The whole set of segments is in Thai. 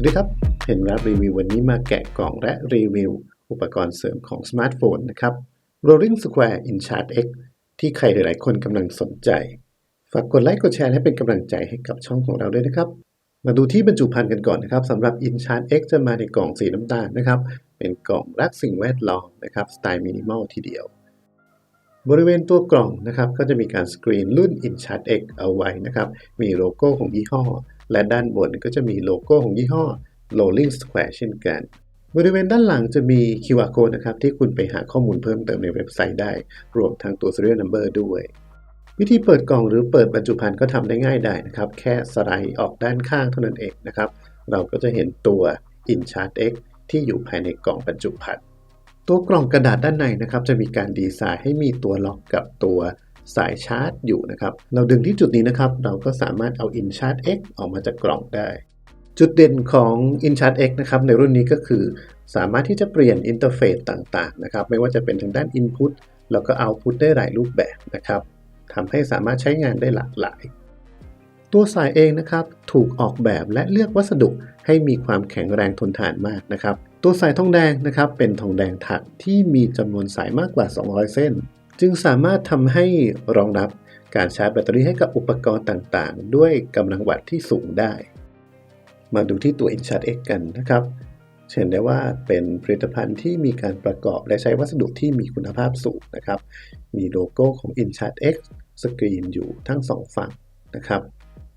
สวัสดีครับ เห็นรับรีวิววันนี้มาแกะกล่องและรีวิว อุปกรณ์เสริมของสมาร์ทโฟนนะครับ Rolling Square InCharge X ที่ใครหลายๆคนกำลังสนใจ ฝากกดไลค์กดแชร์ให้เป็นกำลังใจให้กับช่องของเราด้วยนะครับ มาดูที่บรรจุภัณฑ์กันก่อนนะครับสำหรับ InCharge X จะมาในกล่องสีน้ำตาลนะครับ เป็นกล่องรักสิ่งแวดล้อมนะครับสไตล์มินิมอลทีเดียวบริเวณตัวกล่องนะครับก็จะมีการสกรีนรุ่น InCharge X เอาไว้นะครับ มีโลโก้ของยี่ห้อ และด้านบนก็จะมีโลโก้ของยี่ห้อ Rolling Square เช่นกัน บริเวณด้านหลังจะมี QR code นะครับ ที่คุณไปหาข้อมูลเพิ่มเติมในเว็บไซต์ได้ รวมทั้งตัว serial number ด้วย วิธีเปิดกล่องหรือเปิดบรรจุภัณฑ์ก็ทำได้ง่ายได้นะครับ แค่สไลด์ออกด้านข้างเท่านั้นเองนะครับ เราก็จะเห็นตัว InCharge X ที่อยู่ภายในกล่องบรรจุภัณฑ์ตัวกล่องกระดาษด้านในนะครับ จะมีการดีไซน์ให้มีตัวล็อกกับตัว สายชาร์จอยู่นะครับ เราดึงที่จุดนี้นะครับ เราก็สามารถเอา InCharge X ออกมาจากกล่องได้ จุดเด่นของ InCharge X นะครับในรุ่นนี้ก็คือ สามารถที่จะเปลี่ยนอินเทอร์เฟซต่างๆนะครับ ไม่ว่าจะเป็นทางด้าน Input แล้วก็ Output ได้หลายรูปแบบนะครับทำให้สามารถใช้งานได้หลากหลาย ตัวสายเองนะครับถูกออกแบบและเลือกวัสดุให้มีความแข็งแรงทนทานมากนะครับ ตัวสายทองแดงนะครับเป็นทองแดงถักที่มีจำนวนสายมากกว่า 200 เส้น จึงสามารถทำให้รองรับการชาร์จแบตเตอรี่ให้กับอุปกรณ์ต่างๆ ด้วยกำลังวัตต์ที่สูงได้ มาดูที่ตัว InCharge X กันนะครับเห็นได้ว่าเป็นผลิตภัณฑ์ที่มีการประกอบและใช้วัสดุที่มีคุณภาพสูงนะครับ มีโลโก้ของ InCharge X สกรีนอยู่ทั้งสองฝั่งนะครับ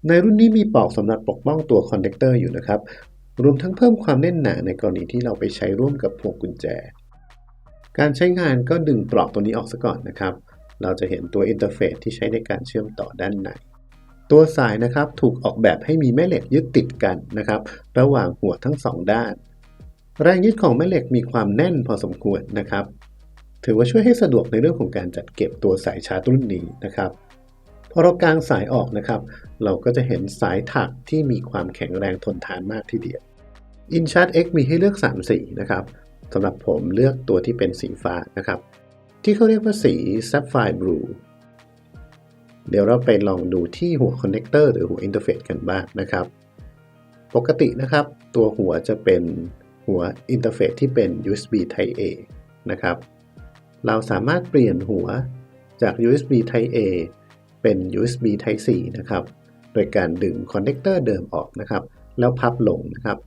ในรุ่นนี้มีปลอกสำหรับปกป้องตัวคอนเนคเตอร์อยู่นะครับ รวมทั้งเพิ่มความแน่นหนาในกรณีที่เราไปใช้ร่วมกับพวงกุญแจ การใช้งานก็ดึงปลอกตัวนี้ออกซะก่อนนะครับ เราจะเห็นตัวอินเทอร์เฟซที่ใช้ในการเชื่อมต่อด้านใน ตัวสายนะครับถูกออกแบบให้มีแม่เหล็กยึดติดกันนะครับ ระหว่างหัวทั้งสองด้าน แรงยึดของแม่เหล็กมีความแน่นพอสมควรนะครับ ถือว่าช่วยให้สะดวกในเรื่องของการจัดเก็บตัวสายชาร์จรุ่นนี้นะครับพอเรากางสายออกนะครับ เราก็จะเห็นสายถักที่มีความแข็งแรงทนทานมากทีเดียว InCharge X มีให้เลือก 3 สีนะครับ สำหรับผมเลือกตัวที่เป็นสีฟ้านะครับ ที่เขาเรียกว่าสี Sapphire Blue เดี๋ยวเราไปลองดูที่หัวคอนเนคเตอร์หรือหัวอินเทอร์เฟซกันบ้างนะครับ ปกตินะครับ ตัวหัวจะเป็นหัวอินเทอร์เฟซที่เป็น USB Type A นะครับ เราสามารถเปลี่ยนหัวจาก USB Type A เป็น USB Type C นะครับ โดยการดึงคอนเนคเตอร์เดิมออกนะครับ แล้วพับลงนะครับ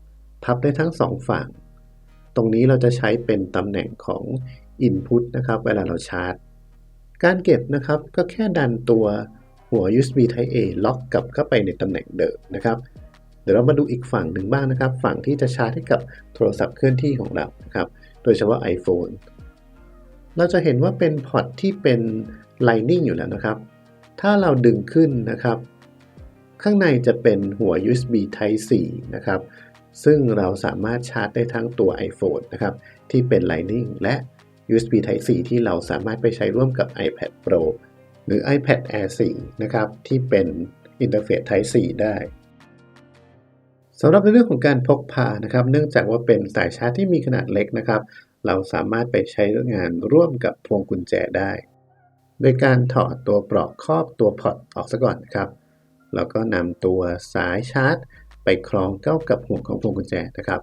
พับได้ทั้ง 2 ฝั่ง ตรงนี้เราจะใช้เป็นตำแหน่งของ Input นะครับเวลาเราชาร์จ การเก็บนะครับก็แค่ดันตัวหัว USB Type A ล็อกกลับเข้าไปในตำแหน่งเดิมนะครับเดี๋ยวเรามาดูอีกฝั่งหนึ่งบ้างนะครับ ฝั่งที่จะชาร์จให้กับโทรศัพท์เคลื่อนที่ของเรานะครับโดยเฉพาะ iPhone เราจะเห็นว่าเป็นพอร์ตที่เป็น Lightning อยู่แล้วนะครับ ถ้าเราดึงขึ้นนะครับ ข้างในจะเป็นหัว USB Type C นะครับ ซึ่งเราสามารถชาร์จได้ทั้งตัว iPhone นะครับ ที่เป็น Lightning และ USB Type C ที่เราสามารถไปใช้ร่วมกับ iPad Pro หรือ iPad Air 4 นะครับ ที่เป็นอินเทอร์เฟซ Type C ได้สำหรับในเรื่องของการพกพานะครับ เนื่องจากว่าเป็นสายชาร์จที่มีขนาดเล็กนะครับ เราสามารถไปใช้งานร่วมกับพวงกุญแจได้ โดยการถอดตัวปลอกครอบตัวพอร์ตออกซะก่อนนะครับ แล้วก็นำตัวสายชาร์จ ไปคล้องเข้ากับห่วงของพวงกุญแจนะครับ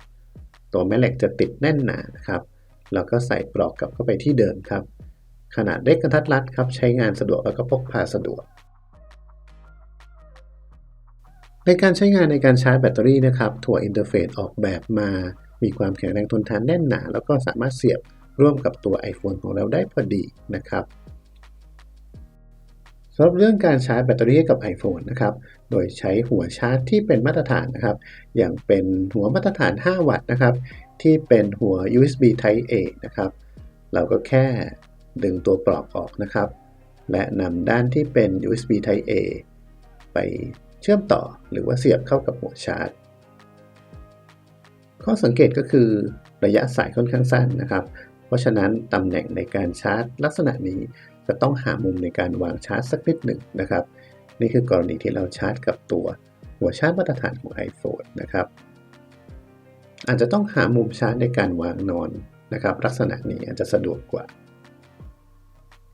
ตัวแม่เหล็กจะติดแน่นหนานะครับ แล้วก็ใส่ปลอกกลับเข้าไปที่เดิมครับ ขนาดเล็กกระทัดรัดครับ ใช้งานสะดวกแล้วก็พกพาสะดวก ในการใช้งานในการชาร์จแบตเตอรี่นะครับ ถั่วอินเทอร์เฟซออกแบบมา มีความแข็งแรงทนทานแน่นหนา แล้วก็สามารถเสียบร่วมกับตัว iPhone ของเราได้พอดีนะครับ สำหรับเรื่องการชาร์จแบตเตอรี่กับ iPhone นะครับ โดยใช้หัวชาร์จที่เป็นมาตรฐานนะครับ อย่างเป็นหัวมาตรฐาน 5 วัตต์นะครับ ที่เป็นหัว USB Type A นะครับ เราก็แค่ดึงตัวปลอกออกนะครับ และนำด้านที่เป็น USB Type A ไปเชื่อมต่อหรือว่าเสียบเข้ากับหัวชาร์จ ข้อสังเกตก็คือระยะสายค่อนข้างสั้นนะครับ เพราะฉะนั้นตำแหน่งในการชาร์จลักษณะนี้ จะต้องหามุมในการวางชาร์จสักนิดหนึ่งนะครับ นี่คือกรณีที่เราชาร์จกับตัวหัวชาร์จมาตรฐานของ iPhone นะครับ อาจจะต้องหามุมชาร์จในการวางนอนนะครับ ลักษณะนี้อาจจะสะดวกกว่า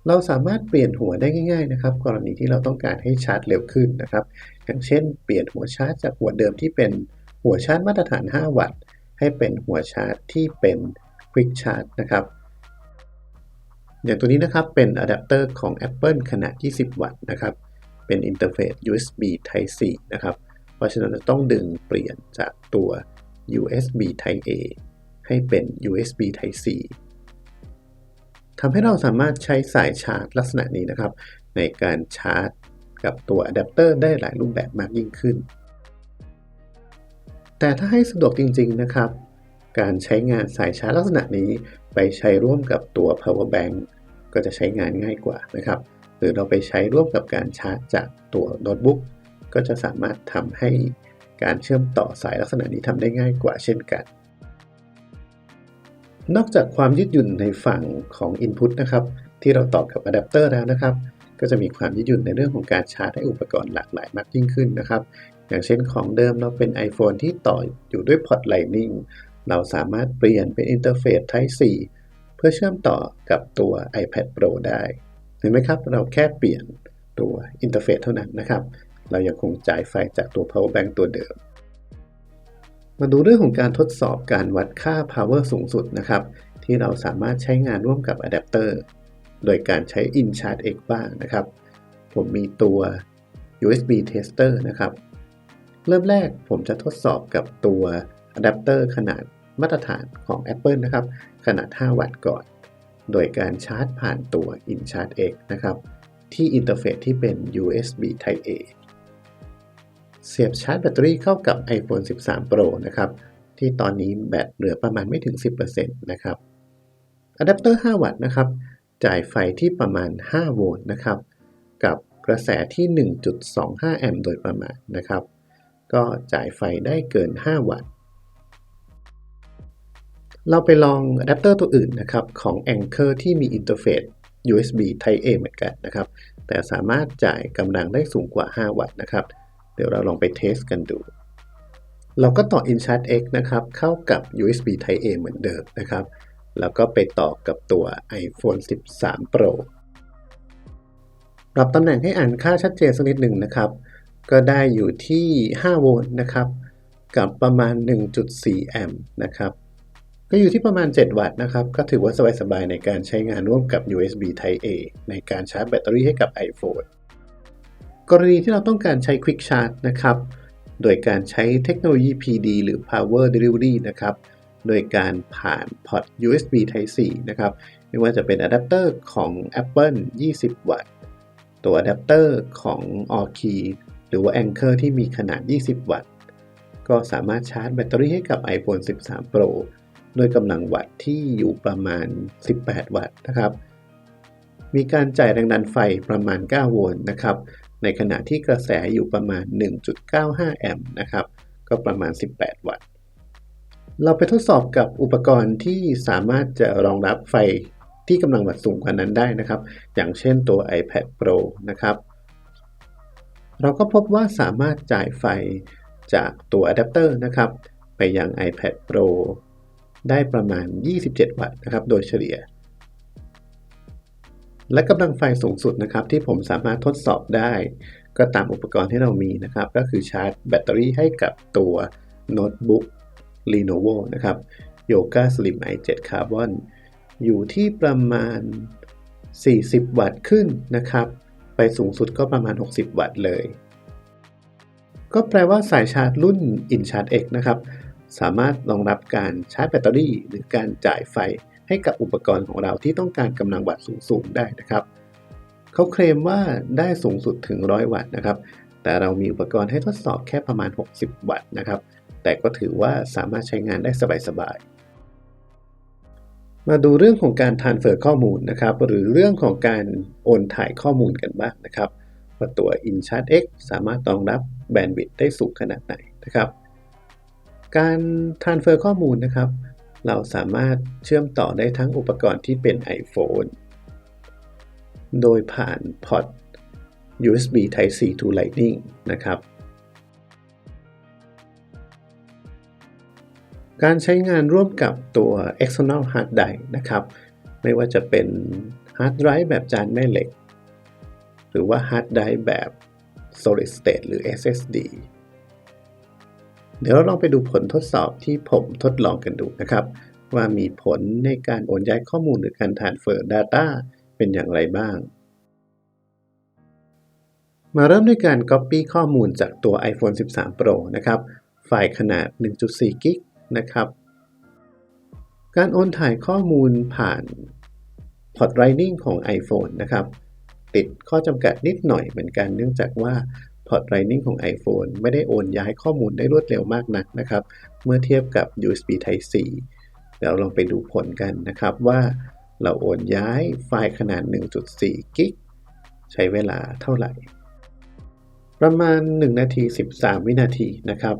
เราสามารถเปลี่ยนหัวได้ง่าย ๆ นะครับ กรณีที่เราต้องการให้ชาร์จเร็วขึ้นนะครับ อย่างเช่น เปลี่ยนหัวชาร์จจากหัวเดิมที่เป็นหัวชาร์จมาตรฐาน 5 วัตต์ให้เป็นหัวชาร์จที่เป็น Quick Charge นะครับ อย่างตัวนี้นะครับเป็นอะแดปเตอร์ของ Apple ขนาด 20 วัตต์นะครับ เป็นอินเทอร์เฟซ USB Type C นะครับ เพราะฉะนั้นต้องดึงเปลี่ยนจากตัว USB Type A ให้เป็น USB Type C ทำให้เราสามารถใช้สายชาร์จลักษณะนี้นะครับ ในการชาร์จกับตัวอะแดปเตอร์ได้หลายรูปแบบมากยิ่งขึ้น แต่ถ้าให้สะดวกจริง ๆ นะครับ การใช้งานสายชาร์จลักษณะนี้ ใช้ร่วมกับตัว power bank ก็จะใช้งานง่ายกว่านะครับ หรือเราไปใช้ร่วมกับการชาร์จจากตัวโน้ตบุ๊กก็จะสามารถทำให้การเชื่อมต่อสายลักษณะนี้ทำได้ง่ายกว่าเช่นกัน นอกจากความยืดหยุ่นในฝั่งของ Input นะครับ ที่เราต่อกับอะแดปเตอร์แล้วนะครับ ก็จะมีความยืดหยุ่นในเรื่องของการชาร์จให้อุปกรณ์หลากหลายมากยิ่งขึ้นนะครับ อย่างเช่นของเดิมเราเป็น iPhone ที่ต่ออยู่ด้วยพอร์ต Lightning เราสามารถเปลี่ยนเป็นอินเทอร์เฟซ Type C เพื่อเชื่อมต่อกับตัว iPad Pro ได้ เห็นไหมครับ เราแค่เปลี่ยนตัวอินเทอร์เฟซเท่านั้นนะครับ เรายังคงจ่ายไฟจากตัว power bank ตัวเดิม มาดูเรื่องของการทดสอบการวัดค่า power สูงสุดนะครับ ที่เราสามารถใช้งานร่วมกับอะแดปเตอร์โดยการใช้ InCharge X บ้างนะครับ ผมมีตัว USB tester นะครับ เริ่มแรกผมจะทดสอบกับตัว อะแดปเตอร์ขนาดมาตรฐานของ Apple นะครับ ขนาด 5 วัตต์ก่อน โดยการชาร์จผ่านตัว InCharge X นะครับ ที่อินเทอร์เฟซที่เป็น USB Type A เสียบชาร์จแบตเตอรี่เข้ากับ iPhone 13 Pro นะครับ ที่ตอนนี้แบตเหลือประมาณไม่ถึง 10%นะครับอะแดปเตอร์ 5 วัตต์นะครับ จ่ายไฟที่ประมาณ 5 โวลต์นะครับ กับกระแสที่ 1.25 แอมป์โดยประมาณนะครับ ก็จ่ายไฟได้เกิน 5 วัตต์ เราไปลองอะแดปเตอร์ตัวอื่นนะครับของ Anker ที่มีอินเทอร์เฟซ USB Type A เหมือนกันนะครับ แต่สามารถจ่ายกำลังได้สูงกว่า 5 วัตต์นะครับ เดี๋ยวเราลองไปเทสกันดู เราก็ต่อ InCharge X นะครับ เข้ากับ USB Type A เหมือนเดิมนะครับ แล้วก็ไปต่อกับตัว iPhone 13 Pro ปรับตำแหน่งให้อ่านค่าชัดเจนสักนิดหนึ่งนะครับ ก็ได้อยู่ที่ 5 โวลต์นะครับ กับประมาณ 1.4 แอมป์นะครับ ก็อยู่ที่ประมาณ 7 วัตต์นะครับ ก็ถือว่าสบายๆในการใช้งานร่วมกับ USB Type A ในการชาร์จแบตเตอรี่ให้กับ iPhone กรณีที่เราต้องการใช้ Quick Charge นะครับ โดยการใช้เทคโนโลยี PD หรือ Power Delivery นะครับ โดยการผ่านพอร์ต USB Type C นะครับ ไม่ว่าจะเป็นอะแดปเตอร์ของ Apple 20 วัตต์ ตัวอะแดปเตอร์ของ Allkey หรือว่า Anker ที่มีขนาด 20 วัตต์ ก็สามารถชาร์จแบตเตอรี่ให้กับ iPhone 13 Pro ด้วยกำลังวัตต์ที่อยู่ประมาณ 18 วัตต์นะครับ มีการจ่ายแรงดันไฟประมาณ 9 โวลต์นะครับ ในขณะที่กระแสอยู่ประมาณ 1.95 แอมป์นะครับ ก็ประมาณ 18 วัตต์ เราไปทดสอบกับอุปกรณ์ที่สามารถจะรองรับไฟที่กำลังวัตต์สูงกว่านั้นได้นะครับ อย่างเช่นตัว iPad Pro นะครับ เราก็พบว่าสามารถจ่ายไฟจากตัวอะแดปเตอร์นะครับ ไปยัง iPad Pro ได้ประมาณ 27 วัตต์นะครับ โดยเฉลี่ย และกำลังไฟสูงสุดนะครับ ที่ผมสามารถทดสอบได้ ก็ตามอุปกรณ์ที่เรามีนะครับ ก็คือชาร์จแบตเตอรี่ให้กับตัวโน้ตบุ๊ก Lenovo นะครับ Yoga Slim i7 Carbon อยู่ที่ประมาณ 40 วัตต์ขึ้นนะครับ ไปสูงสุดก็ประมาณ 60 วัตต์เลย ก็แปลว่าสายชาร์จรุ่น InCharge X นะครับ สามารถรองรับการชาร์จแบตเตอรี่ หรือการจ่ายไฟให้กับอุปกรณ์ของเราที่ต้องการกำลังวัตต์สูงๆได้นะครับ เขาเคลมว่าได้สูงสุดถึง 100 วัตต์นะครับ แต่เรามีอุปกรณ์ให้ทดสอบแค่ประมาณ 60 วัตต์นะครับ แต่ก็ถือว่าสามารถใช้งานได้สบายๆ มาดูเรื่องของการ transfer ข้อมูลนะครับ หรือเรื่องของการโอนถ่ายข้อมูลกันบ้างนะครับว่าตัว InCharge X สามารถรองรับแบนด์วิดต์ได้สูงขนาดไหนนะครับ การ transfer ข้อมูลนะครับ เราสามารถเชื่อมต่อได้ทั้งอุปกรณ์ที่เป็น iPhone โดยผ่านพอร์ต USB Type C to Lightning นะครับ การใช้งานร่วมกับตัว external hard drive นะครับ ไม่ว่าจะเป็น hard drive แบบจานแม่เหล็ก หรือว่า hard drive แบบ solid state หรือ SSD เดี๋ยวเราลองไปดูผลทดสอบที่ผมทดลองกันดูนะครับ ว่ามีผลในการโอนย้ายข้อมูลหรือการ transfer data เป็นอย่างไรบ้าง มาเริ่มด้วยการ Copy ข้อมูลจากตัว iPhone 13 Pro นะครับ ไฟล์ขนาด 1.4 กิกนะครับ การโอนถ่ายข้อมูลผ่าน Port Lightning ของ iPhone นะครับ ติดข้อจำกัดนิดหน่อยเหมือนกันเนื่องจากว่า Port Lightning ของ iPhone ไม่ได้โอนย้ายข้อมูลได้รวดเร็วมากนักนะครับ เมื่อเทียบกับ USB Type C เดี๋ยวลองไปดูผลกันนะครับว่าเราโอนย้ายไฟล์ขนาด 1.4 กิก ใช้เวลาเท่าไหร่ ประมาณ 1 นาที 13 วินาทีนะครับ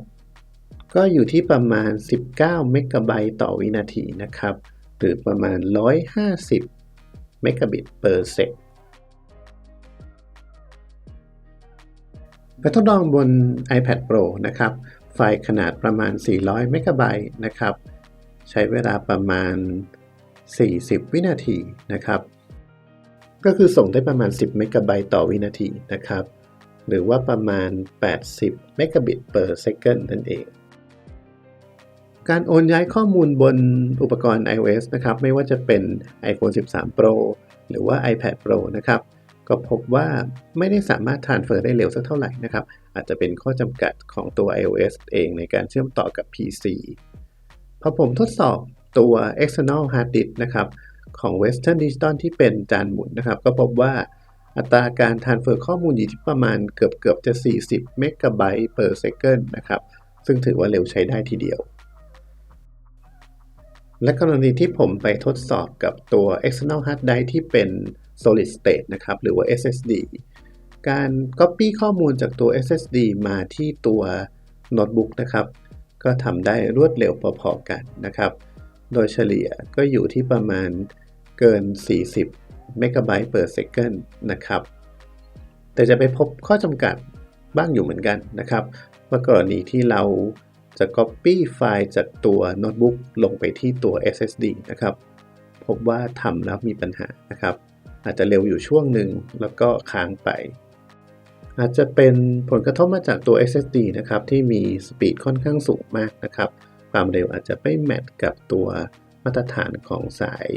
ก็อยู่ที่ประมาณ 19 เมกะไบต์ต่อวินาทีนะครับ หรือประมาณ 150 เมกะบิต per sec ไปทดลองบน iPad Pro นะครับ ไฟล์ขนาดประมาณ 400 เมกะไบต์นะครับ ใช้เวลาประมาณ 40 วินาทีนะครับ ก็คือส่งได้ประมาณ 10 เมกะไบต์ต่อวินาทีนะครับ หรือว่าประมาณ 80 เมกะบิต per second นั่นเอง การโอนย้ายข้อมูลบนอุปกรณ์ iOS นะครับ ไม่ว่าจะเป็น iPhone 13 Pro หรือว่า iPad Pro นะครับ ก็พบว่าไม่ได้สามารถ transfer ได้เร็วสักเท่าไหร่นะครับ อาจจะเป็นข้อจำกัดของตัว iOS เองในการเชื่อมต่อกับ PC พอผมทดสอบตัว external hard disk นะครับของ Western Digital ที่เป็นจานหมุนนะครับ ก็พบว่าอัตราการ transfer ข้อมูลอยู่ที่ประมาณเกือบเกือบจะ 40 เมกะไบต์ per second นะครับ ซึ่งถือว่าเร็วใช้ได้ทีเดียว และกรณีที่ผมไปทดสอบกับตัว external hard drive ที่เป็น solid state นะครับ หรือว่า SSD การ copy ข้อมูลจากตัว SSD มาที่ตัวโน้ตบุ๊กนะครับ ก็ทำได้รวดเร็วพอๆกันนะครับ โดยเฉลี่ยก็อยู่ที่ประมาณเกิน 40เมกะไบต์ per second นะครับ แต่จะไปพบข้อจำกัดบ้างอยู่เหมือนกันนะครับว่ากรณีที่เราจะ Copy ไฟล์จากตัวโน้ตบุ๊กลงไปที่ตัว SSD นะครับ พบว่าทำแล้วมีปัญหานะครับ อาจจะเร็วอยู่ช่วงหนึ่งแล้วก็ค้างไป อาจจะเป็นผลกระทบมาจากตัว SSD นะครับที่มีสปีดค่อนข้างสูงมากนะครับ ความเร็วอาจจะไม่แมทกับตัวมาตรฐานของสาย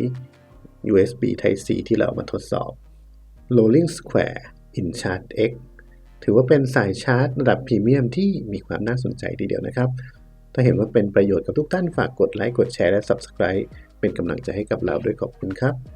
USB Type C ที่เรามาทดสอบ Rolling Square InCharge X ถือว่าเป็นสายชาร์จระดับพรีเมียมที่มีความน่าสนใจทีเดียวนะครับ ถ้าเห็นว่าเป็นประโยชน์กับทุกท่านฝากกดไลค์ กดแชร์ และ Subscribe เป็นกำลังใจให้กับเราด้วยขอบคุณครับ